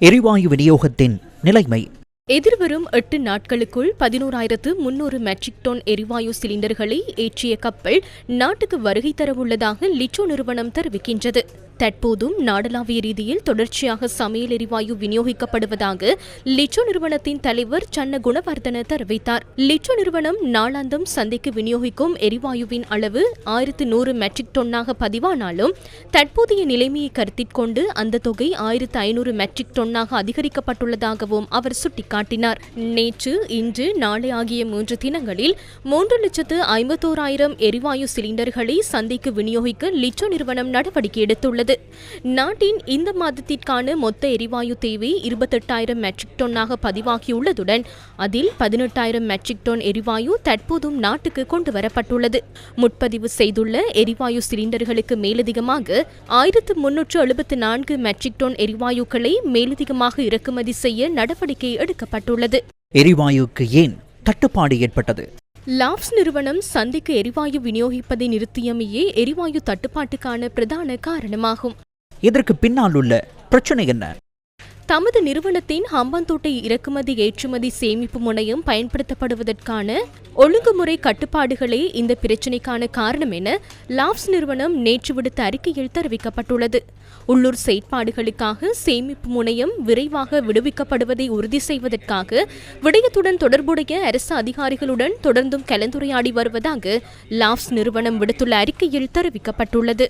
எரிவாயு விநியோகத்தின் நிலைமை. எதிர்வரும் எட்டு நாட்களுக்குள் பதினோராயிரத்து முன்னூறு மெட்ரிக் டன் எரிவாயு சிலிண்டர்களை ஏற்றிய கப்பல் நாட்டுக்கு வருகை தரவுள்ளதாக லிச்சோ நிறுவனம் தெரிவிக்கின்றது. தற்போதும் நாடளாவிய ரீதியில் தொடர்ச்சியாக சமையல் எரிவாயு விநியோகிக்கப்படுவதாக லிச்சோ நிறுவனத்தின் தலைவர் சன்ன குணவர்தன தெரிவித்தார். லிச்சோ நிறுவனம் நாளாந்தம் சந்தைக்கு விநியோகிக்கும் எரிவாயுவின் அளவு ஆயிரத்து நூறு மெட்ரிக் டொன்னாக பதிவானாலும் தற்போதைய நிலைமையை கருத்தில் கொண்டு அந்த தொகை ஆயிரத்து ஐநூறு மெட்ரிக் டொன்னாக அதிகரிக்கப்பட்டுள்ளதாகவும் அவர் சுட்டிக்காட்டினார். நேற்று இன்று நாளை ஆகிய மூன்று தினங்களில் மூன்று லட்சத்து ஐம்பத்தோராயிரம் எரிவாயு சிலிண்டர்களை சந்தைக்கு விநியோகிக்க லிச்சோ நிறுவனம் நடவடிக்கை எடுத்துள்ளது. நாட்டின் இந்த மாதத்திற்கான மொத்த எரிவாயு தேவை இருபத்தெட்டாயிரம் மெட்ரிக் டன்னாக பதிவாகியுள்ளதுடன் அதில் பதினெட்டாயிரம் மெட்ரிக் டன் எரிவாயு தற்போதும் நாட்டுக்கு கொண்டு வரப்பட்டுள்ளது. முற்பதிவு செய்துள்ள எரிவாயு சிலிண்டர்களுக்கு மேலதிகமாக ஆயிரத்து முன்னூற்று எழுபத்து நான்கு மெட்ரிக் டன் எரிவாயுக்களை மேலதிகமாக இறக்குமதி செய்ய நடவடிக்கை எடுக்கப்பட்டுள்ளது. எரிவாயுக்கு ஏன் தட்டுப்பாடு ஏற்பட்டது? லாப்ஸ் நிறுவனம் சந்தைக்கு எரிவாயு விநியோகிப்பதை நிறுத்தியமையே எரிவாயு தட்டுப்பாட்டுக்கான பிரதான காரணமாகும். இதற்கு பின்னால் உள்ள பிரச்சனை என்ன? தமது நிறுவனத்தின் ஹம்பாந்தோட்டை இறக்குமதி ஏற்றுமதி சேமிப்பு முனையம் பயன்படுத்தப்படுவதற்கான ஒழுங்குமுறை கட்டுப்பாடுகளே இந்த பிரச்சினைக்கான காரணம் என லாப்ஸ் நிறுவனம் நேற்று விடுத்த அறிக்கையில் தெரிவிக்கப்பட்டுள்ளது. உள்ளூர் செயற்பாடுகளுக்காக சேமிப்பு முனையம் விரைவாக விடுவிக்கப்படுவதை உறுதி செய்வதற்காக விடயத்துடன் தொடர்புடைய அரசு அதிகாரிகளுடன் தொடர்ந்தும் கலந்துரையாடி வருவதாக லாப்ஸ் நிறுவனம் விடுத்துள்ள அறிக்கையில் தெரிவிக்கப்பட்டுள்ளது.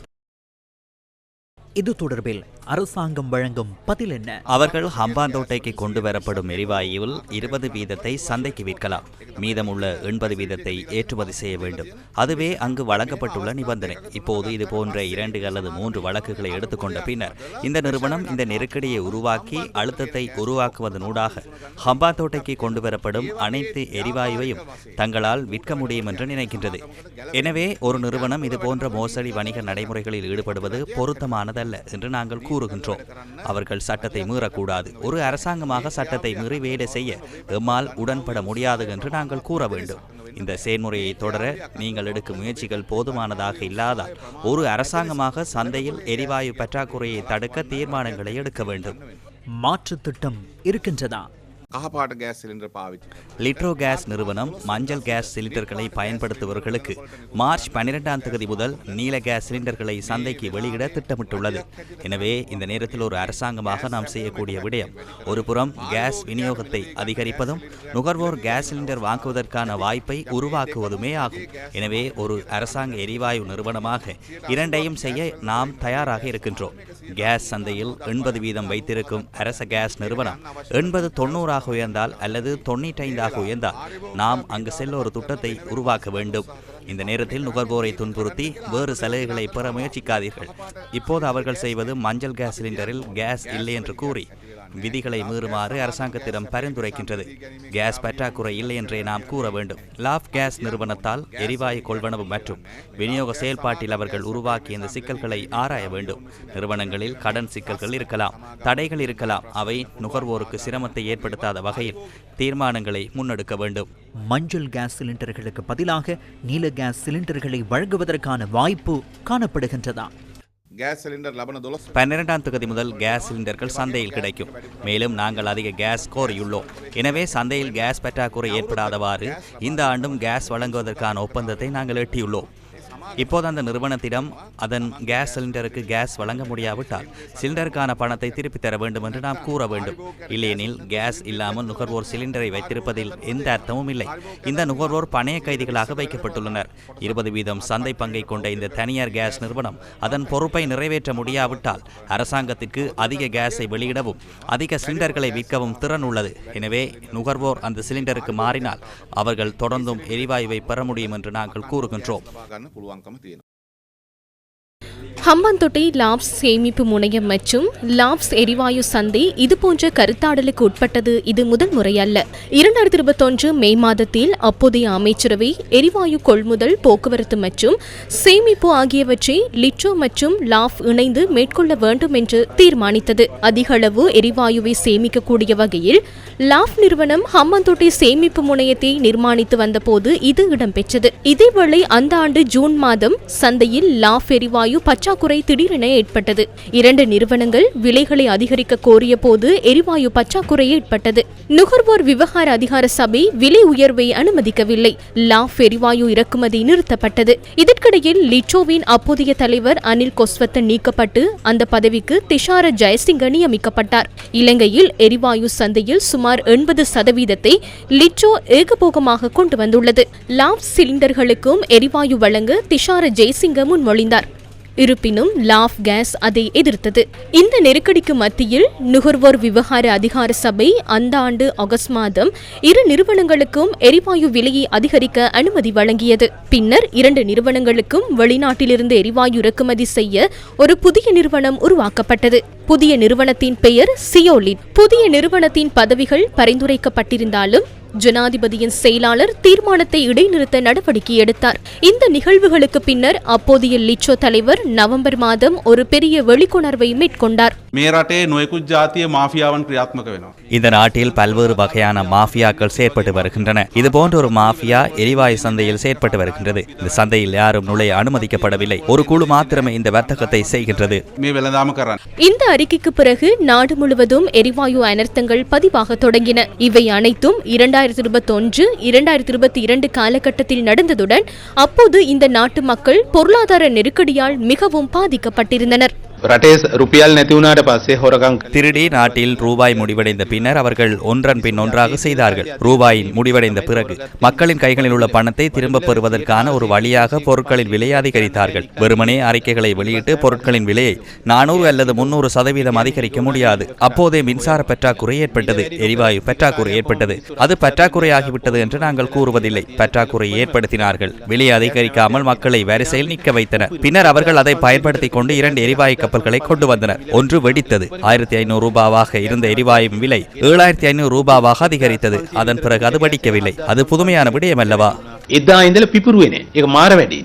இது தொடர்பில் அரசாங்கம் வழங்கும் பதில் என்ன? அவர்கள் ஹம்பாந்தோட்டைக்கு கொண்டு வரப்படும் எரிவாயுவில் இருபது வீதத்தை சந்தைக்கு விற்கலாம். மீதமுள்ள எண்பது வீதத்தை ஏற்றுமதி செய்ய வேண்டும். அதுவே அங்கு வழங்கப்பட்டுள்ள நிபந்தனை. இப்போது இது போன்ற இரண்டு அல்லது மூன்று வழக்குகளை எடுத்துக்கொண்ட பின்னர் இந்த நிறுவனம் இந்த நெருக்கடியை உருவாக்கி அழுத்தத்தை உருவாக்குவதனூடாக ஹம்பாந்தோட்டைக்கு கொண்டு வரப்படும் அனைத்து எரிவாயுவையும் தங்களால் விற்க முடியும் என்று நினைக்கின்றது. எனவே ஒரு நிறுவனம் இது போன்ற மோசடி வணிக நடைமுறைகளில் ஈடுபடுவது பொருத்தமானது பொருத்தமானதல்ல என்று நாங்கள் கூறுகின்றோம். அவர்கள் சட்டத்தை மீறக்கூடாது. ஒரு அரசாங்கமாக சட்டத்தை மீறி வேலை செய்ய எம்மால் உடன்பட முடியாது என்று நாங்கள் கூற வேண்டும். இந்த செயல்முறையை தொடர நீங்கள் எடுக்கும் முயற்சிகள் போதுமானதாக இல்லாதால் ஒரு அரசாங்கமாக சந்தையில் எரிவாயு பற்றாக்குறையை தடுக்க தீர்மானங்களை எடுக்க வேண்டும். மாற்று திட்டம் இருக்கின்றதா? கஹபாட் கேஸ் சிலிண்டர் பாவிச்சு. லிட்ரோ கேஸ் நிறுவனம் மஞ்சள் கேஸ் சிலிண்டர்களை பயன்படுத்துபவர்களுக்கு மார்ச் பன்னிரெண்டாம் தேதி முதல் நீல கேஸ் சிலிண்டர்களை சந்தைக்கு வெளியிட திட்டமிட்டுள்ளது. எனவே இந்த நேரத்தில் ஒரு அரசாங்கமாக நாம் செய்யக்கூடிய விடயம் ஒரு புறம் கேஸ் விநியோகத்தை அதிகரிப்பதும் நுகர்வோர் கேஸ் சிலிண்டர் வாங்குவதற்கான வாய்ப்பை உருவாக்குவதுமே ஆகும். எனவே ஒரு அரசாங்க எரிவாயு நிறுவனமாக இரண்டையும் செய்ய நாம் தயாராக இருக்கின்றோம். கேஸ் சந்தையில் எண்பது வீதம் வைத்திருக்கும் அரச கேஸ் நிறுவனம் எண்பது தொண்ணூறாக உயர்ந்தால் அல்லது தொண்ணூற்றைந்தாக உயர்ந்தால் நாம் அங்கு செல்ல ஒரு திட்டத்தை உருவாக்க வேண்டும். இந்த நேரத்தில் நுகர்வோரை துன்புறுத்தி வேறு சலுகைகளை பெற முயற்சிக்காதீர்கள். இப்போது அவர்கள் செய்வது மஞ்சள் கேஸ் சிலிண்டரில் கேஸ் இல்லை என்று கூறி விதிகளை மீறுமாறு அரசாங்கத்திடம் பரிந்துரைக்கின்றது. கேஸ் பற்றாக்குறை இல்லை என்றே நாம் கூற வேண்டும். லாப் கேஸ் நிறுவனத்தால் எரிவாயு கொள்வனவு மற்றும் விநியோக செயல்பாட்டில் அவர்கள் உருவாக்கிய இந்த சிக்கல்களை ஆராய வேண்டும். நிறுவனங்களில் கடன் சிக்கல்கள் இருக்கலாம் தடைகள் இருக்கலாம். அவை நுகர்வோருக்கு சிரமத்தை ஏற்படுத்தாத வகையில் தீர்மானங்களை முன்னெடுக்க வேண்டும். மஞ்சள் கேஸ் சிலிண்டர்களுக்கு பதிலாக நீல கேஸ் சிலிண்டர்களை வழங்குவதற்கான வாய்ப்பு காணப்படுகின்றதா? கேஸ் சிலிண்டர் பன்னிரெண்டாம் தொகுதி முதல் கேஸ் சிலிண்டர்கள் சந்தையில் கிடைக்கும். மேலும் நாங்கள் அதிக கேஸ் கோரியுள்ளோம். எனவே சந்தையில் கேஸ் பற்றாக்குறை ஏற்படாதவாறு இந்த ஆண்டும் கேஸ் வழங்குவதற்கான ஒப்பந்தத்தை நாங்கள் எட்டியுள்ளோம். இப்போது அந்த நிறுவனத்திடம் அதன் கேஸ் சிலிண்டருக்கு கேஸ் வழங்க முடியாவிட்டால் சிலிண்டருக்கான பணத்தை திருப்பித் தர வேண்டும் என்று நாம் கூற வேண்டும். இல்லையெனில் கேஸ் இல்லாமல் நுகர்வோர் சிலிண்டரை வைத்திருப்பதில் எந்த அர்த்தமும் இல்லை. இந்த நுகர்வோர் பணைய கைதிகளாக வைக்கப்பட்டுள்ளனர். இருபது வீதம் சந்தை பங்கை கொண்ட இந்த தனியார் கேஸ் நிறுவனம் அதன் பொறுப்பை நிறைவேற்ற முடியாவிட்டால் அரசாங்கத்திற்கு அதிக கேஸை வெளியிடவும் அதிக சிலிண்டர்களை விற்கவும் திறன் உள்ளது. எனவே நுகர்வோர் அந்த சிலிண்டருக்கு மாறினால் அவர்கள் தொடர்ந்தும் எரிவாயுவை பெற முடியும் என்று நாங்கள் கூறுகின்றோம். පුළුවන්කම තියෙනවා. ஹம்பாந்தோட்டை லாப்ஸ் சேமிப்பு முனையம் மற்றும் லாப்ஸ் எரிவாயு சந்தை இதுபோன்ற கருத்தாடலுக்கு உட்பட்டது இது முதல் முறையல்ல. இரண்டாயிரத்தி இருபத்தொன்று மே மாதத்தில் அப்போதைய அமைச்சரவை எரிவாயு கொள்முதல் போக்குவரத்து மற்றும் சேமிப்பு ஆகியவற்றை லிட்ரோ மற்றும் லாப் இணைந்து மேற்கொள்ள வேண்டும் என்று தீர்மானித்தது. அதிகளவு எரிவாயுவை சேமிக்கக்கூடிய வகையில் லாப் நிறுவனம் ஹம்பாந்தோட்டை சேமிப்பு முனையத்தை நிர்மாணித்து வந்தபோது இது இடம்பெற்றது. இதேவேளை அந்த ஆண்டு ஜூன் மாதம் சந்தையில் லாப் எரிவாயு பச்சை பற்றாக்குறை திடீரென ஏற்பட்டது. இரண்டு நிறுவனங்கள் விலைகளை அதிகரிக்க கோரிய போது எரிவாயு பற்றாக்குறை ஏற்பட்டது. நுகர்வோர் விவகார அதிகார சபை விலை உயர்வை அனுமதிக்கவில்லை. லாஃப் எரிவாயு இறக்குமதி நிறுத்தப்பட்டது. இதற்கிடையில் லிச்சோவின் அப்போதைய தலைவர் அனில் கொஸ்வத்தன் நீக்கப்பட்டு அந்த பதவிக்கு திஷார ஜெயசிங்க நியமிக்கப்பட்டார். இலங்கையில் எரிவாயு சந்தையில் சுமார் எண்பது சதவீதத்தை லிச்சோ ஏகபோகமாக கொண்டு வந்துள்ளது. லாப் சிலிண்டர்களுக்கும் எரிவாயு வழங்க திஷார ஜெய்சிங்க முன்மொழிந்தார். இருப்பினும் லாஃப் கேஸ் அதை எதிர்த்தது. இந்த நெருக்கடிக்கு மத்தியில் நுகர்வோர் விவகார அதிகார சபை அந்த ஆண்டு ஆகஸ்ட் மாதம் இரு நிறுவனங்களுக்கும் எரிவாயு விலையை அதிகரிக்க அனுமதி வழங்கியது. பின்னர் இரண்டு நிறுவனங்களுக்கும் வெளிநாட்டிலிருந்து எரிவாயு இறக்குமதி செய்ய ஒரு புதிய நிறுவனம் உருவாக்கப்பட்டது. புதிய நிறுவனத்தின் பெயர் சியோலின். புதிய நிறுவனத்தின் பதவிகள் பரிந்துரைக்கப்பட்டிருந்தாலும் ஜனாதிபதியின் செயலாளர் தீர்மானத்தை இடைநிறுத்த நடவடிக்கை எடுத்தார். இந்த நிகழ்வுகளுக்கு பின்னர் அப்போதைய லிச்சோ தலைவர் நவம்பர் மாதம் ஒரு பெரிய வெளிக்கொணர்வை மேற்கொண்டார். මේ රටේ නොයකුත් ජාතිය මාෆියාවන් ක්‍රියාත්මක වෙනවා. இந்த நாட்டில் பல்வேறு வகையான மாஃபியாக்கள் செயற்பட்டு வருகின்றன இது போன்ற ஒரு மாஃபியா எரிவாயு சந்தையில் செயற்பட்டு வருகின்றது இந்த சந்தையில் யாரும் நுழைய அனுமதிக்கப்படவில்லை ஒரு குழு மாத்திரமே இந்த வர்த்தகத்தை செய்கின்றது මේ වෙළදාම කරන්න. இந்த அறிக்கைக்கு பிறகு நாடு முழுவதும் எரிவாயு அனர்த்தங்கள் பதிவாக தொடங்கின இவை அனைத்தும் இரண்டாயிரத்தி இருபத்தி ஒன்று இரண்டாயிரத்தி இருபத்தி இரண்டு காலகட்டத்தில் நடந்ததுடன் அப்போது இந்த நாட்டு மக்கள் பொருளாதார நெருக்கடியால் மிகவும் பாதிக்கப்பட்டிருந்தனர் திருடி நாட்டில் ரூபாய் முடிவடைந்த பின்னர் அவர்கள் ஒன்றன் பின் ஒன்றாக செய்தார்கள். ரூபாயின் முடிவடைந்த பிறகு மக்களின் கைகளில் உள்ள பணத்தை திரும்ப பெறுவதற்கான ஒரு வழியாக பொருட்களின் விலையை அதிகரித்தார்கள். வெறுமனே அறிக்கைகளை வெளியிட்டு பொருட்களின் விலையை நானூறு அல்லது முன்னூறு சதவீதம் அதிகரிக்க முடியாது. அப்போதே மின்சார பற்றாக்குறை ஏற்பட்டது. எரிவாயு பற்றாக்குறை ஏற்பட்டது. அது பற்றாக்குறை ஆகிவிட்டது என்று நாங்கள் கூறுவதில்லை. பற்றாக்குறை ஏற்படுத்தினார்கள். விலை அதிகரிக்காமல் மக்களை வரிசையில் நிற்க வைத்தனர். பின்னர் அவர்கள் அதை பயன்படுத்திக் கொண்டு இரண்டு எரிவாயு கப்பல்களை கொண்டு வந்தனர் ஒன்று வெடித்தது. ஆயிரத்தி ஐநூறு ரூபாவாக இருந்த எரிவாயும் விலை ஏழாயிரத்தி ஐநூறு ரூபாவாக அதிகரித்தது. அதன் பிறகு அது வெடிக்கவில்லை. அது புதுமையான விடயம் அல்லவா இதான் இந்த பிப்புருவேனே. மாறவேண்டி